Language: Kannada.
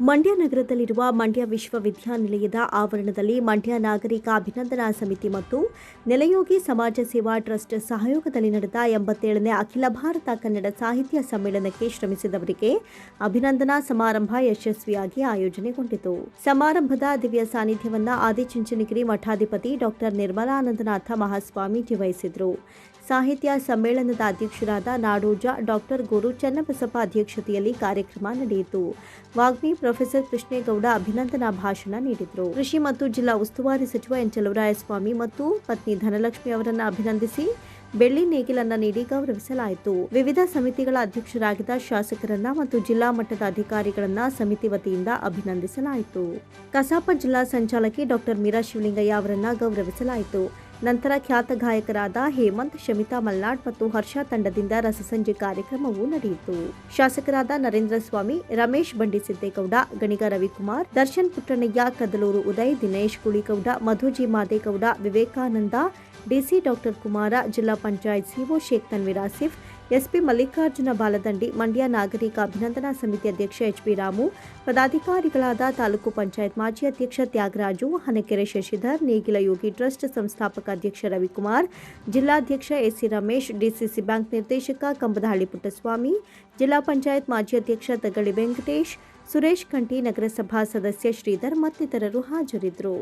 ಮಂಡ್ಯ ನಗರದಲ್ಲಿರುವ ಮಂಡ್ಯ ವಿಶ್ವವಿದ್ಯಾನಿಲಯದ ಆವರಣದಲ್ಲಿ ಮಂಡ್ಯ ನಾಗರಿಕ ಅಭಿನಂದನಾ ಸಮಿತಿ ಮತ್ತು ನೆಲಯೋಗಿ ಸಮಾಜ ಸೇವಾ ಟ್ರಸ್ಟ್ ಸಹಯೋಗದಲ್ಲಿ ನಡೆದ ಎಂಬತ್ತೇಳನೇ ಅಖಿಲ ಭಾರತ ಕನ್ನಡ ಸಾಹಿತ್ಯ ಸಮ್ಮೇಳನಕ್ಕೆ ಶ್ರಮಿಸಿದವರಿಗೆ ಅಭಿನಂದನಾ ಸಮಾರಂಭ ಯಶಸ್ವಿಯಾಗಿ ಆಯೋಜನೆಗೊಂಡಿತು. ಸಮಾರಂಭದ ದಿವ್ಯ ಸಾನ್ನಿಧ್ಯವನ್ನು ಆದಿಚುಂಚನಗಿರಿ ಮಠಾಧಿಪತಿ ಡಾಕ್ಟರ್ ನಿರ್ಮಲಾನಂದನಾಥ ಮಹಾಸ್ವಾಮೀಜಿ ವಹಿಸಿದರು ಸಾಹಿತ್ಯ ಸಮ್ಮೇಳನದ ಅಧ್ಯಕ್ಷರಾದ ನಾಡೋಜ ಡಾಕ್ಟರ್ ಗುರು ಚನ್ನಬಸಪ್ಪ ಅಧ್ಯಕ್ಷತೆಯಲ್ಲಿ ಕಾರ್ಯಕ್ರಮ ನಡೆಯಿತು. ವಾಗ್ಮಿ ಪ್ರೊಫೆಸರ್ ಕೃಷ್ಣೇಗೌಡ ಅಭಿನಂದನಾ ಭಾಷಣ ನೀಡಿದರು. ಕೃಷಿ ಮತ್ತು ಜಿಲ್ಲಾ ಉಸ್ತುವಾರಿ ಸಚಿವ ಎನ್ ಚಲುವರಾಯಸ್ವಾಮಿ ಮತ್ತು ಪತ್ನಿ ಧನಲಕ್ಷ್ಮಿ ಅವರನ್ನು ಅಭಿನಂದಿಸಿ ಬೆಳ್ಳಿ ನೇಗಿಲನ್ನ ನೀಡಿ ಗೌರವಿಸಲಾಯಿತು. ವಿವಿಧ ಸಮಿತಿಗಳ ಅಧ್ಯಕ್ಷರಾಗಿದ್ದ ಶಾಸಕರನ್ನ ಮತ್ತು ಜಿಲ್ಲಾ ಮಟ್ಟದ ಅಧಿಕಾರಿಗಳನ್ನ ಸಮಿತಿ ವತಿಯಿಂದ ಅಭಿನಂದಿಸಲಾಯಿತು. ಕಸಾಪ ಜಿಲ್ಲಾ ಸಂಚಾಲಕಿ ಡಾಕ್ಟರ್ ಮೀರಾ ಶಿವಲಿಂಗಯ್ಯ ಅವರನ್ನ ಗೌರವಿಸಲಾಯಿತು. ನಂತರ ಖ್ಯಾತ ಗಾಯಕರಾದ ಹೇಮಂತ್, ಶಮಿತಾ ಮಲ್ನಾಡ್ ಮತ್ತು ಹರ್ಷ ತಂಡದಿಂದ ರಸಸಂಜೆ ಕಾರ್ಯಕ್ರಮವು ನಡೆಯಿತು. ಶಾಸಕರಾದ ನರೇಂದ್ರ ಸ್ವಾಮಿ, ರಮೇಶ್ ಬಂಡಿ ಸಿದ್ದೇಗೌಡ ಗಣಿಗ ರವಿಕುಮಾರ್, ದರ್ಶನ್ ಪುಟ್ಟಣ್ಣಯ್ಯ, ಕದಲೂರು ಉದಯ್, ದಿನೇಶ್ ಕುಳಿಗೌಡ, ಮಧುಜಿ ಮಾದೇಗೌಡ, ವಿವೇಕಾನಂದ, ಡಿಸಿ ಡಾಕ್ಟರ್ ಕುಮಾರ, ಜಿಲ್ಲಾ ಪಂಚಾಯತ್ ಸಿಒ ಶೇಖ್ ತನ್ವೀರ್ ಆಸಿಫ್ ಎಸ್ಪಿ ಮಲ್ಲಿಕಾರ್ಜುನ ಬಾಲದಂಡಿ, ಮಂಡ್ಯ ನಾಗರಿಕ ಅಭಿನಂದನಾ ಸಮಿತಿ ಅಧ್ಯಕ್ಷ ಎಚ್ಪಿ ರಾಮು, ಪದಾಧಿಕಾರಿಗಳಾದ ತಾಲೂಕು ಪಂಚಾಯತ್ ಮಾಜಿ ಅಧ್ಯಕ್ಷ ತ್ಯಾಗರಾಜು, ಹನಕೆರೆ ಶಶಿಧರ್, ನೇಗಿಲ ಯೋಗಿ ಟ್ರಸ್ಟ್ ಸಂಸ್ಥಾಪಕ ಅಧ್ಯಕ್ಷ ರವಿಕುಮಾರ್, ಜಿಲ್ಲಾಧ್ಯಕ್ಷ ಎಸ್ಸಿ ರಮೇಶ್, ಡಿಸಿಸಿ ಬ್ಯಾಂಕ್ ನಿರ್ದೇಶಕ ಕಂಬದಹಳ್ಳಿ ಪುಟ್ಟಸ್ವಾಮಿ, ಜಿಲ್ಲಾ ಪಂಚಾಯತ್ ಮಾಜಿ ಅಧ್ಯಕ್ಷ ತಗಳಿ ವೆಂಕಟೇಶ್, ಸುರೇಶ್ ಕಂಠಿ ನಗರಸಭಾ ಸದಸ್ಯ ಶ್ರೀಧರ್ ಮತ್ತಿತರರು ಹಾಜರಿದ್ದರು.